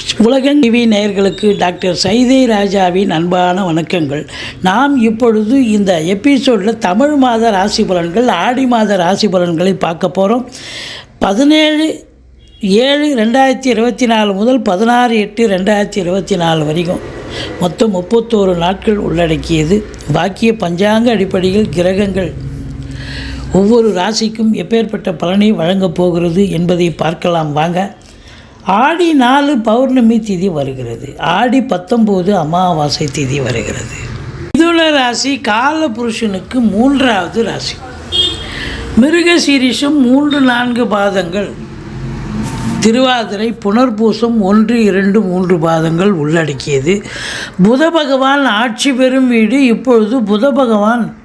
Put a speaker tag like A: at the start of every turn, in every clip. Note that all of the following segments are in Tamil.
A: உலகன் டிவி நேயர்களுக்கு டாக்டர் சைதை ராஜாவின் அன்பான வணக்கங்கள். நாம் இப்பொழுது இந்த எபிசோடில் தமிழ் மாத ராசி பலன்கள் ஆடி மாத ராசி பலன்களை பார்க்க போகிறோம் பதினேழு ஏழு ரெண்டாயிரத்தி இருபத்தி நாலு முதல் பதினாறு எட்டு ரெண்டாயிரத்தி இருபத்தி நாலு வரைக்கும் மொத்தம் முப்பத்தோரு நாட்கள் உள்ளடக்கியது. பாக்கிய பஞ்சாங்க அடிப்படையில் கிரகங்கள் ஒவ்வொரு ராசிக்கும் எப்பேற்பட்ட பலனை வழங்கப் போகிறது என்பதை பார்க்கலாம். வாங்க ஆடி நாலு பௌர்ணமி திதி வருகிறது. ஆடி பத்தொம்போது அமாவாசை திதி வருகிறது. மிதுன ராசி கால புருஷனுக்கு மூன்றாவது ராசி. மிருக சீரிஷம் மூன்று நான்கு பாதங்கள். திருவாதிரை புனர்பூசம் ஒன்று இரண்டு மூன்று பாதங்கள் உள்ளடக்கியது. புத பகவான் ஆட்சி பெறும் வீடு. இப்பொழுது புத பகவான்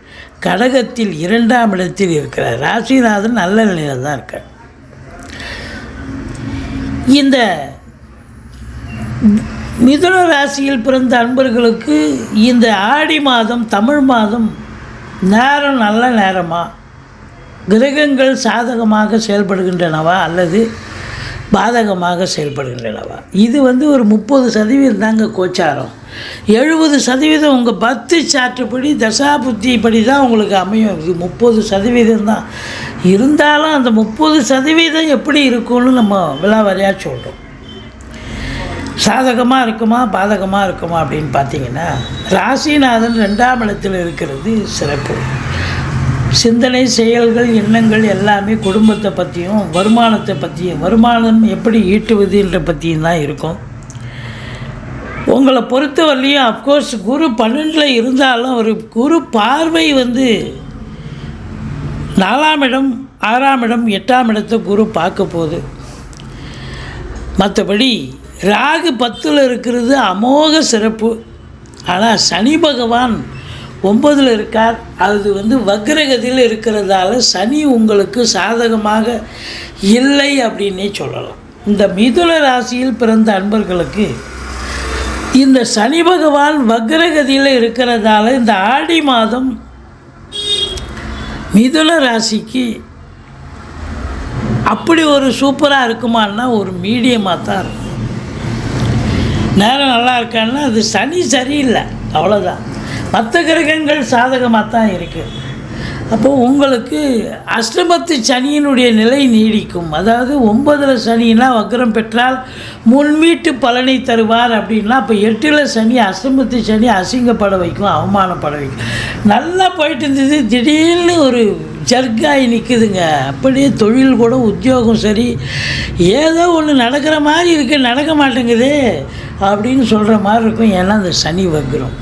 A: கடகத்தில் இரண்டாம் இடத்தில் இருக்கிறார். ராசிநாதன் நல்ல நிலையில் தான் இருக்கார். இந்த மிதுன ராசியில் பிறந்த அன்பர்களுக்கு இந்த ஆடி மாதம் தமிழ் மாதம் நேரம் நல்ல நேரமா? கிரகங்கள் சாதகமாக செயல்படுகின்றனவா அல்லது பாதகமாக செயல்படுகின்றனவா? இது வந்து ஒரு முப்பது சதவீதம் தாங்க கோச்சாரம். எழுபது சதவீதம் உங்கள் பத்து சாற்றுப்படி தசாபுத்திப்படி தான் உங்களுக்கு அமையும். இது முப்பது சதவீதம் தான் இருந்தாலும் அந்த முப்பது சதவீதம் எப்படி இருக்கும்னு நம்ம விலாவரியாக சொல்கிறோம் சாதகமாக இருக்குமா பாதகமாக இருக்குமா அப்படின்னு பார்த்தீங்கன்னா ராசிநாதன் ரெண்டாம் இடத்தில் இருக்கிறது சிறப்பு. சிந்தனை செயல்கள் எண்ணங்கள் எல்லாமே குடும்பத்தை பற்றியும் வருமானத்தை பற்றியும் வருமானம் எப்படி ஈட்டுவதுன்ற பற்றியும் தான் இருக்கும். உங்களை பொறுத்தவரையிலையும் அஃப்கோர்ஸ் குரு பன்னெண்டில் இருந்தாலும் ஒரு குரு பார்வை வந்து நாலாம் இடம் ஆறாம் இடம் எட்டாம் இடத்தை குரு பார்க்க போகுது. மற்றபடி ராகு பத்தில் இருக்கிறது அமோக சிறப்பு. ஆனால் சனி பகவான் ஒம்பதில் இருக்கார். அது வந்து வக்ரகதியில் இருக்கிறதால சனி உங்களுக்கு சாதகமாக இல்லை அப்படின்னே சொல்லலாம். இந்த மிதுன ராசியில் பிறந்த அன்பர்களுக்கு இந்த சனி பகவான் வக்ரகதியில் இருக்கிறதால இந்த ஆடி மாதம் மிதுன ராசிக்கு அப்படி ஒரு சூப்பராக இருக்குமான்னா ஒரு மீடியமாக தான் இருக்கும். நேரம் நல்லா இருக்கான்னா அது சனி சரியில்லை அவ்வளோதான் மற்ற கிரகங்கள் சாதகமாக தான் இருக்குது அப்போது உங்களுக்கு அஷ்டமத்து சனியினுடைய நிலை நீடிக்கும். அதாவது ஒன்பதில் சனினா வக்ரம் பெற்றால் முன்வீட்டு பலனை தருவார் அப்படின்னா அப்போ எட்டில் சனி அஷ்டமத்து சனி அசிங்கப்பட வைக்கும் அவமானப்பட வைக்கும். நல்லா போயிட்டு இருந்தது திடீர்னு ஒரு ஜர்க்காகி நிற்குதுங்க அப்படியே தொழில் கூட உத்தியோகம் சரி ஏதோ ஒன்று நடக்கிற மாதிரி இருக்குது நடக்க மாட்டேங்குதே அப்படின்னு சொல்கிற மாதிரி இருக்கும். ஏன்னா அந்த சனி வக்ரம்.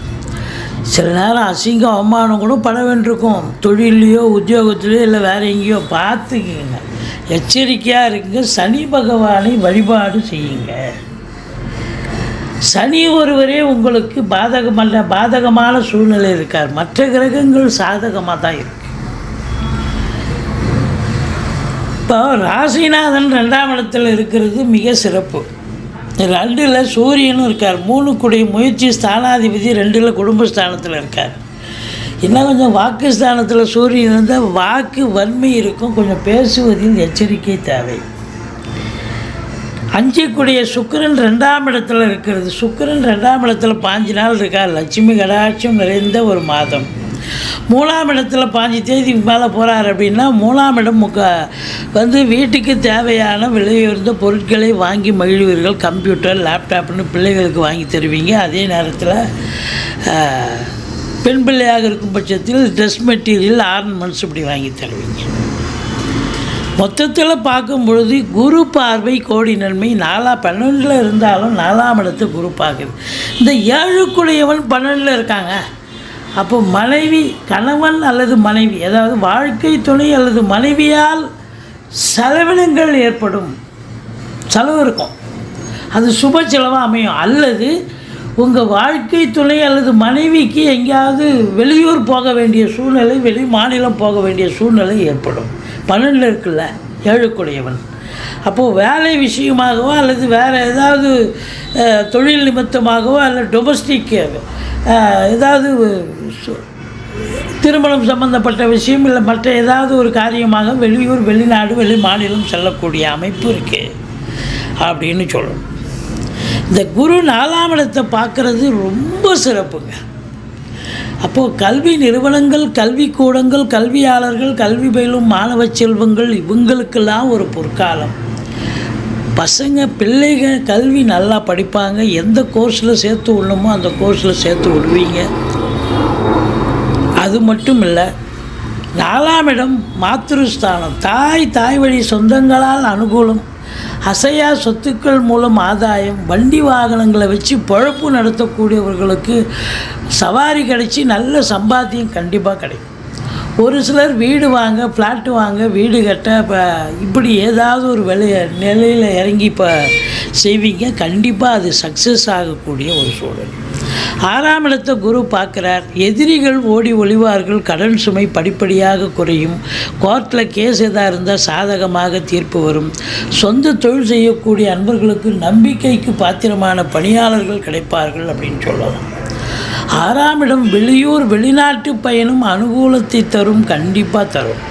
A: சில நேரம் அசிங்கம் அவமானம் கூட பட வேண்டியிருக்கும் தொழிலையோ உத்தியோகத்திலையோ இல்லை வேறு எங்கேயோ பார்த்துக்கிங்க. எச்சரிக்கையாக இருக்குங்க சனி பகவானை வழிபாடு செய்யுங்க. சனி ஒருவரே உங்களுக்கு பாதகமல்ல பாதகமான சூழ்நிலை இருக்கார். மற்ற கிரகங்கள் சாதகமாக தான் இருக்கு. இப்போ ராசிநாதன் ரெண்டாம் இடத்தில் இருக்கிறது மிக சிறப்பு. ரெண்டில் சூரியனும் இருக்கார். மூணு குடி முயற்சி ஸ்தானாதிபதி ரெண்டில் குடும்பஸ்தானத்தில் இருக்கார். இன்னும் கொஞ்சம் வாக்கு ஸ்தானத்தில் சூரியன் இருந்தால் வாக்கு வன்மை இருக்கும். கொஞ்சம் பேசுவதில் எச்சரிக்கை தேவை. அஞ்சுக்குடைய சுக்கரன் ரெண்டாம் இடத்துல இருக்கிறது. சுக்கிரன் ரெண்டாம் இடத்துல பாஞ்சு நாள் இருக்கார் லட்சுமி கடாட்சம் நிறைந்த ஒரு மாதம். மூணாம் இடத்துல பாஞ்சு தேதிக்கு மேலே போகிறார் அப்படின்னா மூணாம் இடம் முக்க வந்து வீட்டுக்கு தேவையான விலையுயர்ந்த பொருட்களை வாங்கி மகிழ்வீர்கள். கம்ப்யூட்டர் லேப்டாப்னு பிள்ளைகளுக்கு வாங்கி தருவீங்க. அதே நேரத்தில் பெண் பிள்ளையாக இருக்கும் பட்சத்தில் ட்ரெஸ் மெட்டீரியல் ஆர்னமெண்ட்ஸ் இப்படி வாங்கி தருவீங்க. மொத்தத்தில் பார்க்கும் பொழுது குரு பார்வை கோடி நன்மை. நாலா பன்னெண்டில் இருந்தாலும் நாலாம் இடத்து குரு பார்க்குது. இந்த ஏழுக்குடையவன் பன்னெண்டில் இருக்காங்க. அப்போ மனைவி கணவன் அல்லது மனைவி அதாவது வாழ்க்கை துணை அல்லது மனைவியால் செலவினங்கள் ஏற்படும். செலவு இருக்கும். அது சுப செலவாக அமையும். அல்லது உங்கள் வாழ்க்கை துணை அல்லது மனைவிக்கு எங்கேயாவது வெளியூர் போக வேண்டிய சூழ்நிலை வெளி மாநிலம் போக வேண்டிய சூழ்நிலை ஏற்படும். பன்னெண்டு இருக்குல்ல ஏழுக்குடையவன். அப்போது வேலை விஷயமாகவோ அல்லது வேறு ஏதாவது தொழில் நிமித்தமாகவோ அல்லது டொமஸ்டிக் ஏதாவது சு- திருமணம் சம்பந்தப்பட்ட விஷயம் இல்லை மற்ற ஏதாவது ஒரு காரியமாக வெளியூர் வெளிநாடு வெளி மாநிலம் செல்லக்கூடிய அமைப்பு இருக்குது அப்படின்னு சொல்லணும். இந்த குரு நாலாம் இடத்தை பார்க்குறது ரொம்ப சிறப்புங்க. அப்போது கல்வி நிறுவனங்கள் கல்விக்கூடங்கள் கல்வியாளர்கள் கல்வி பயிலும் மாணவ செல்வங்கள் இவங்களுக்கெல்லாம் ஒரு பொற்காலம். பசங்க பிள்ளைங்க கல்வி நல்லா படிப்பாங்க. எந்த கோர்ஸில் சேர்த்து விடணுமோ அந்த கோர்ஸில் சேர்த்து விடுவீங்க. அது மட்டும் இல்லை நாலாம் இடம் மாத்திருஸ்தானம். தாய் தாய் வழி சொந்தங்களால் அனுகூலம். அசையா சொத்துக்கள் மூலம் ஆதாயம் வண்டி வாகனங்களை வச்சு பொழப்பு நடத்தக்கூடியவர்களுக்கு சவாரி கிடச்சி நல்ல சம்பாத்தியம் கண்டிப்பாக கிடைக்கும். ஒரு சிலர் வீடு வாங்க ஃப்ளாட்டு வாங்க வீடு கட்ட இப்போ இப்படி ஏதாவது ஒரு விலைய நிலையில் இறங்கி இப்போ செய்வீங்க. கண்டிப்பாக அது சக்ஸஸ் ஆகக்கூடிய ஒரு சூழல். ஆறாம் இடத்தை குரு பார்க்குறார். எதிரிகள் ஓடி ஒளிவார்கள் கடன் சுமை படிப்படியாக குறையும். கோர்ட்டில் கேஸ் எதாக இருந்தால் சாதகமாக தீர்ப்பு வரும். சொந்த தொழில் செய்யக்கூடிய அன்பர்களுக்கு நம்பிக்கைக்கு பாத்திரமான பணியாளர்கள் கிடைப்பார்கள் அப்படின்னு சொல்லலாம். ஆறாம் இடம் வெளியூர் வெளிநாட்டு பயணம் அனுகூலத்தை தரும் கண்டிப்பாக தரும்.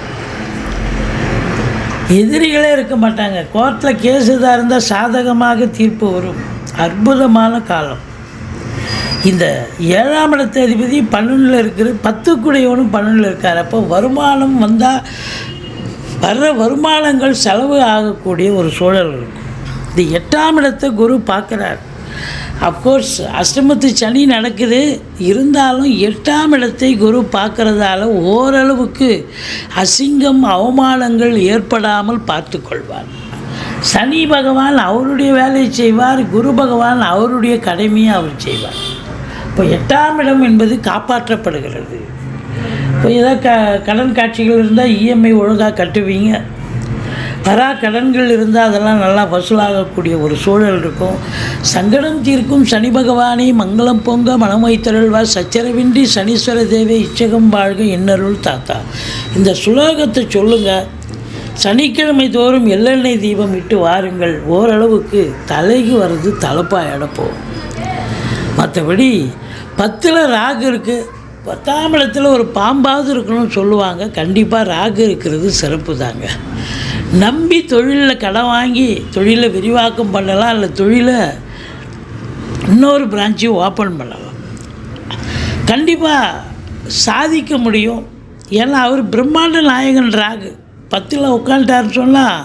A: எதிரிகளே இருக்க மாட்டாங்க. கோர்ட்டில் கேஸ் எதாக இருந்தால் சாதகமாக தீர்ப்பு வரும். அற்புதமான காலம். இந்த ஏழாம் இடத்த அதிபதி பன்னெண்டில் இருக்கிற பத்துக்குடையவனும் பன்னெண்டில் இருக்கார். அப்போ வருமானம் வந்தால் வர்ற வருமானங்கள் செலவு ஆகக்கூடிய ஒரு சூழல் இருக்கும். இந்த எட்டாம் இடத்தை குரு பார்க்குறார். அஃப்கோர்ஸ் அஷ்டமத்து சனி நடக்குது. இருந்தாலும் எட்டாம் இடத்தை குரு பார்க்கறதால ஓரளவுக்கு அசிங்கம் அவமானங்கள் ஏற்படாமல் பார்த்து கொள்வார். சனி பகவான் அவருடைய வேலையை செய்வார். குரு பகவான் அவருடைய கடமையை அவர் செய்வார். இப்போ எட்டாம் இடம் என்பது காப்பாற்றப்படுகிறது. இப்போ ஏதாவது க கடன் காட்சிகள் இருந்தால் இஎம்ஐ ஒழுங்காக கட்டுவீங்க. வரா கடன்கள் இருந்தால் அதெல்லாம் நல்லா வசூலாகக்கூடிய ஒரு சூழல் இருக்கும். சங்கடம் தீர்க்கும் சனி பகவானே மங்களம் பொங்க மனம் வைத்தருள்வா சச்சரவின்றி சனீஸ்வர தேவை இச்சகம் வாழ்க இன்னருள் தாத்தா. இந்த சுலோகத்தை சொல்லுங்கள் சனிக்கிழமை தோறும் எள்ளெண்ணெய் தீபம் இட்டு வாருங்கள். ஓரளவுக்கு தலைக்கு வர்றது தலைப்பாயிட இடப்போம் மற்றபடி பத்தில் ராகு இருக்குது பத்தாம் இடத்துல ஒரு பாம்பாவது இருக்கணும்னு சொல்லுவாங்க. கண்டிப்பாக ராகு இருக்கிறது சிறப்பு தாங்க நம்பி தொழிலில் கடன் வாங்கி தொழிலை விரிவாக்கம் பண்ணலாம். இல்லை தொழிலை இன்னொரு பிரான்ச்சையும் ஓப்பன் பண்ணலாம். கண்டிப்பாக சாதிக்க முடியும். ஏன்னா அவர் பிரம்மாண்ட நாயகன் ராகு. பத்தில் உட்காந்துட்டாருன்னு சொன்னால்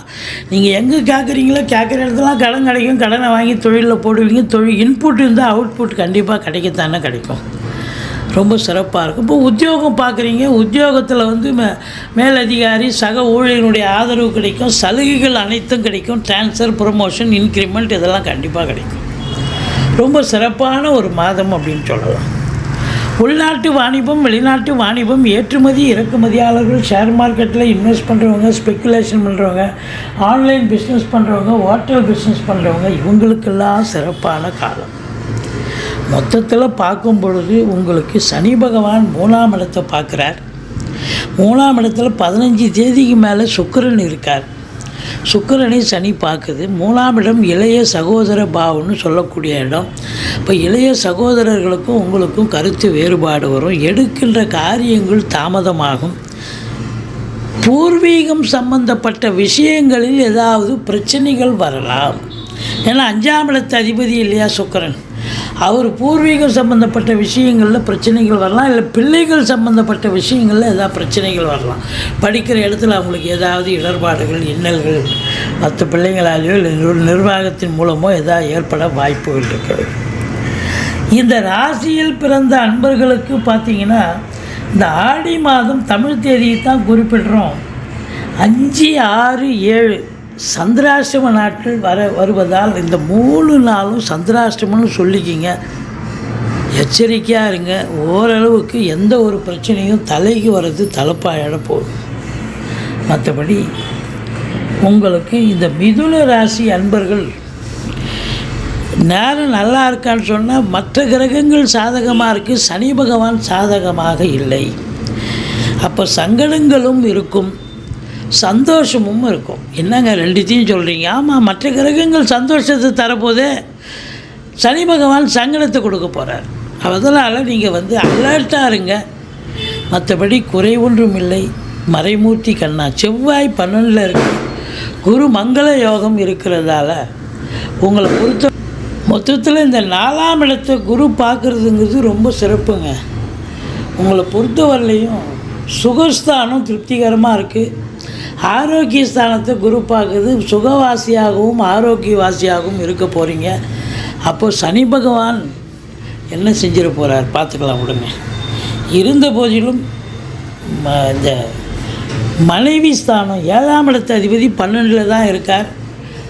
A: நீங்கள் எங்கே கேட்குறீங்களோ கேட்குற இடத்துலாம் கடன் கிடைக்கும். கடனை வாங்கி தொழிலில் போடுவீங்க. தொழில் இன்புட் இருந்தால் அவுட்புட் கண்டிப்பாக கிடைக்கத்தானே கிடைக்கும். ரொம்ப சிறப்பாக இருக்கும். இப்போ உத்தியோகம் பார்க்குறீங்க உத்தியோகத்தில் வந்து மே மேலதிகாரி சக ஊழியனுடைய ஆதரவு கிடைக்கும். சலுகைகள் அனைத்தும் கிடைக்கும். ட்ரான்ஸ்ஃபர் ப்ரொமோஷன் இன்க்ரிமெண்ட் இதெல்லாம் கண்டிப்பாக கிடைக்கும். ரொம்ப சிறப்பான ஒரு மாதம் அப்படின்னு சொல்லலாம். உள்நாட்டு வாணிபம் வெளிநாட்டு வாணிபம் ஏற்றுமதி இறக்குமதியாளர்கள் ஷேர் மார்க்கெட்டில் இன்வெஸ்ட் பண்ணுறவங்க ஸ்பெக்குலேஷன் பண்ணுறவங்க ஆன்லைன் பிஸ்னஸ் பண்ணுறவங்க ஹோட்டல் பிஸ்னஸ் பண்ணுறவங்க இவங்களுக்கெல்லாம் சிறப்பான காலம். மொத்தத்தில் பார்க்கும் பொழுது உங்களுக்கு சனி பகவான் மூணாம் இடத்தை பார்க்குறார். மூணாம் இடத்துல பதினஞ்சு தேதிக்கு மேலே சுக்கரன் இருக்கார். சுக்கிரனை சனி பார்க்குது. மூணாம் இடம் இளைய சகோதர பாவம்னு சொல்லக்கூடிய இடம். இப்போ இளைய சகோதரர்களுக்கும் உங்களுக்கும் கருத்து வேறுபாடு வரும். எடுக்கின்ற காரியங்கள் தாமதமாகும். பூர்வீகம் சம்பந்தப்பட்ட விஷயங்களில் ஏதாவது பிரச்சனைகள் வரலாம். ஏன்னா அஞ்சாம் இடத்து அதிபதி இல்லையா சுக்கிரன்? அவர் பூர்வீகம் சம்மந்தப்பட்ட விஷயங்களில் பிரச்சனைகள் வரலாம் இல்லை பிள்ளைகள் சம்மந்தப்பட்ட விஷயங்களில் ஏதாவது பிரச்சனைகள் வரலாம். படிக்கிற இடத்துல அவங்களுக்கு ஏதாவது இடர்பாடுகள் இன்னல்கள் மற்ற பிள்ளைங்களாலேயோ இல்லை நிர்வாகத்தின் மூலமோ ஏதாவது ஏற்பட வாய்ப்புகள் இருக்கிறது. இந்த ராசியில் பிறந்த அன்பர்களுக்கு பார்த்தீங்கன்னா இந்த ஆடி மாதம் தமிழ் தேதியை தான் குறிப்பிடுறோம். அஞ்சு ஆறு ஏழு. சந்திராஷ்டம நாட்கள் வர வருவதால் இந்த மூணு நாளும் சந்திராஷ்டமம்னு சொல்லிக்கிங்க. எச்சரிக்கையாக இருங்க. ஓரளவுக்கு எந்த ஒரு பிரச்சனையும் தலைக்கு வர்றது தலைப்பாயிட போகுது மற்றபடி உங்களுக்கு இந்த மிதுன ராசி அன்பர்கள் நேரம் நல்லா இருக்கான்னு சொன்னால் மற்ற கிரகங்கள் சாதகமாக இருக்குது சனி பகவான் சாதகமாக இல்லை. அப்போ சங்கடங்களும் இருக்கும். சந்தோஷமும் இருக்கும். என்னங்க ரெண்டுத்தையும் சொல்கிறீங்க ஆமாம் மற்ற கிரகங்கள் சந்தோஷத்தை தரப்போதே. சனி பகவான் சங்கடத்தை கொடுக்க போகிறார் அதனால் நீங்கள் வந்து அலர்ட்டாக இருங்க. மற்றபடி குறை ஒன்றும் இல்லை. மறைமூர்த்தி கண்ணா செவ்வாய் பன்னெண்டில் இருக்கு. குரு மங்கள யோகம் இருக்கிறதால உங்களை பொறுத்த மொத்தத்தில் இந்த நாலாம் இடத்தை குரு பார்க்குறதுங்கிறது ரொம்ப சிறப்புங்க. உங்களை பொறுத்தவரையிலையும் சுகஸ்தானம் திருப்திகரமாக இருக்குது ஆரோக்கிய ஸ்தானத்தை குரு பார்க்குறது சுகவாசியாகவும் ஆரோக்கியவாசியாகவும் இருக்க போகிறீங்க அப்போது சனி பகவான் என்ன செஞ்சிட போகிறார் பார்த்துக்கலாம் விடுங்க இருந்த போதிலும் இந்த மனைவி ஸ்தானம் ஏழாம் இடத்த அதிபதி பன்னெண்டில் தான் இருக்கார்.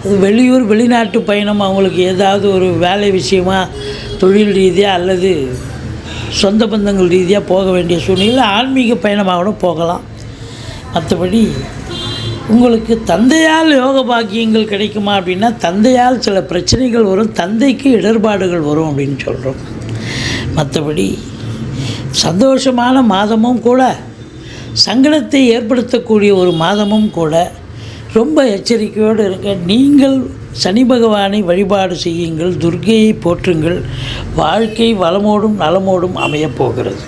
A: அது வெளியூர் வெளிநாட்டு பயணம் அவங்களுக்கு ஏதாவது ஒரு வேலை விஷயமா தொழில் ரீதியாக அல்லது சொந்த பந்தங்கள் ரீதியாக போக வேண்டிய சூழ்நிலை ஆன்மீக பயணமாக கூட போகலாம். மற்றபடி உங்களுக்கு தந்தையால் யோக பாக்கியங்கள் கிடைக்குமா அப்படின்னா தந்தையால் சில பிரச்சனைகள் வரும் தந்தைக்கு இடர்பாடுகள் வரும் அப்படின்னு சொல்கிறோம் மற்றபடி சந்தோஷமான மாதமும் கூட சங்கடத்தை ஏற்படுத்தக்கூடிய ஒரு மாதமும் கூட ரொம்ப எச்சரிக்கையோடு இருக்க நீங்கள் சனி பகவானை வழிபாடு செய்யுங்கள் துர்க்கையை போற்றுங்கள். வாழ்க்கை வளமோடும் நலமோடும் அமையப் போகிறது.